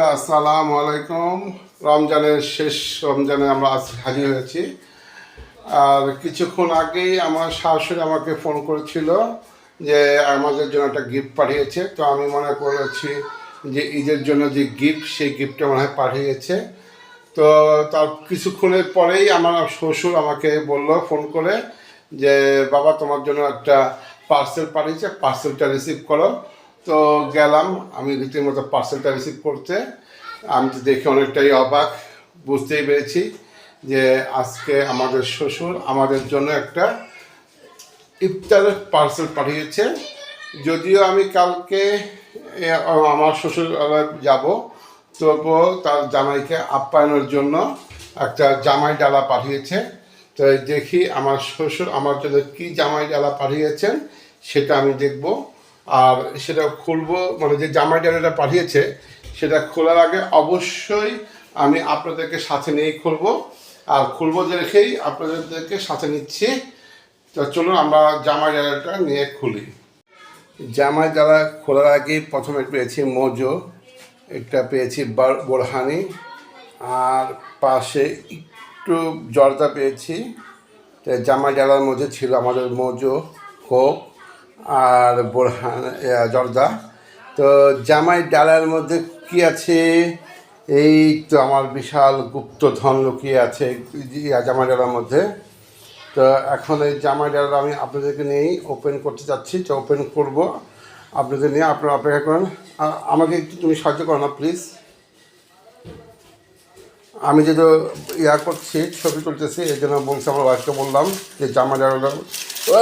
আসসালামু আলাইকুম। রমজানের শেষ রমজানে আমরা আজ হাজির হয়েছি। আর কিছুক্ষণ আগেই আমার শাশুড়ি আমাকে ফোন করেছিল যে আমাদের জন্য একটা গিফট পাঠিয়েছে। তো আমি মনে করেছি যে ঈদের জন্য যে গিফট সেই গিফটটা মনে হয় পাঠিয়েছে। তো তার কিছুক্ষণের পরেই আমার শ্বশুর আমাকে বলল, ফোন করে যে, বাবা, তোমার জন্য একটা পার্সেল পাঠিয়েছে। পার্সেলটা রিসিভ করো। তো গেলাম, আমি রীতিমতো পার্সেলটা রিসিভ করতে। আমি তো দেখে অনেকটাই অবাক, বুঝতেই পেরেছি যে আজকে আমাদের শ্বশুর আমাদের জন্য একটা ইফতারের পার্সেল পাঠিয়েছে। যদিও আমি কালকে আমার শ্বশুর যাব, তবুও তার জামাইকে আপ্যায়নের জন্য একটা জামাই ডালা পাঠিয়েছে। তো দেখি আমার শ্বশুর আমার জন্য কী জামাই ডালা পাঠিয়েছেন, সেটা আমি দেখব। আর সেটা খুলবো মানে যে জামাই ডালাটা পাঠিয়েছে, সেটা খোলার আগে অবশ্যই আমি আপনাদেরকে সাথে নিয়েই খুলবো। আর খুলবো দেখেই আপনাদেরকে সাথে নিচ্ছি। তো চলুন আমরা জামাই ডালাটা নিয়ে খুলি। জামাই ডালা খোলার আগে প্রথমে পেয়েছি মোজো, একটা পেয়েছি বার- বোরহানি, আর পাশে একটু জর্দা পেয়েছি। তো জামাই ডালার মধ্যে ছিল আমাদের মোজো কোক আর বোরহান জর্দা। তো জামাই ডালার মধ্যে কি আছে? এই তো আমার বিশাল গুপ্তধন লুকিয়ে আছে জামাই ডালার মধ্যে। তো এখন এই জামাই ডালা আমি আপনাদেরকে নিয়েই ওপেন করতে চাচ্ছি তো ওপেন করব। আপনাদের নিয়ে আপনারা অপেক্ষা করেন। আমাকে একটু তুমি সাহায্য করো না প্লিজ আমি যেহেতু ইয়া করছি, ছবি তুলতেছি এই জন্য বলছি আমার ওয়াইফকে বললাম যে জামা ডালা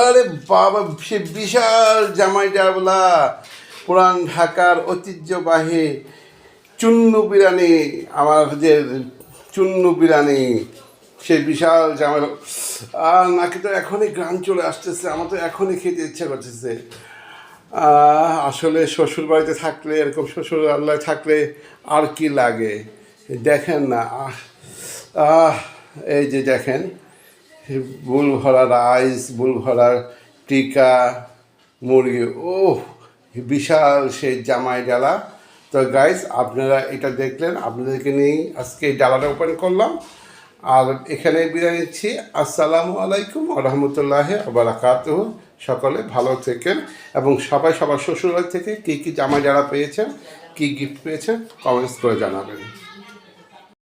আরে বাবা, সে বিশাল জামাই ডালা পুরান ঢাকার ঐতিহ্যবাহী চুন্নু বিরিয়ানি, আমার যে চুন্নু বিরিয়ানি, সে বিশাল জামাই। আর নাকি তো এখনই গ্রাম চলে আসতেছে, আমার তো এখনই খেতে ইচ্ছা করতেছে। আসলে শ্বশুর বাড়িতে থাকলে, এরকম শ্বশুর আল্লাহ থাকলে আর কি লাগে? দেখেন না আহ, এই যে দেখেন বুল ভরা রাইস বুল ভরা টিকা মুরগি ও বিশাল সেই জামাই ডালা। তো গাইস আপনারা এটা দেখলেন আপনাদেরকে নিয়েই আজকে ডালাটা ওপেন করলাম। আর এখানে বিদায় নিচ্ছি। আসসালামু আলাইকুম রহমতুল্লাহ আবরাকাত সকলে ভালো থেকেন এবং সবাই সবার শ্বশুরবাড়ি থেকে কী কী জামা যারা পেয়েছেন কী গিফট পেয়েছেন কমেন্টস করে জানাবেন।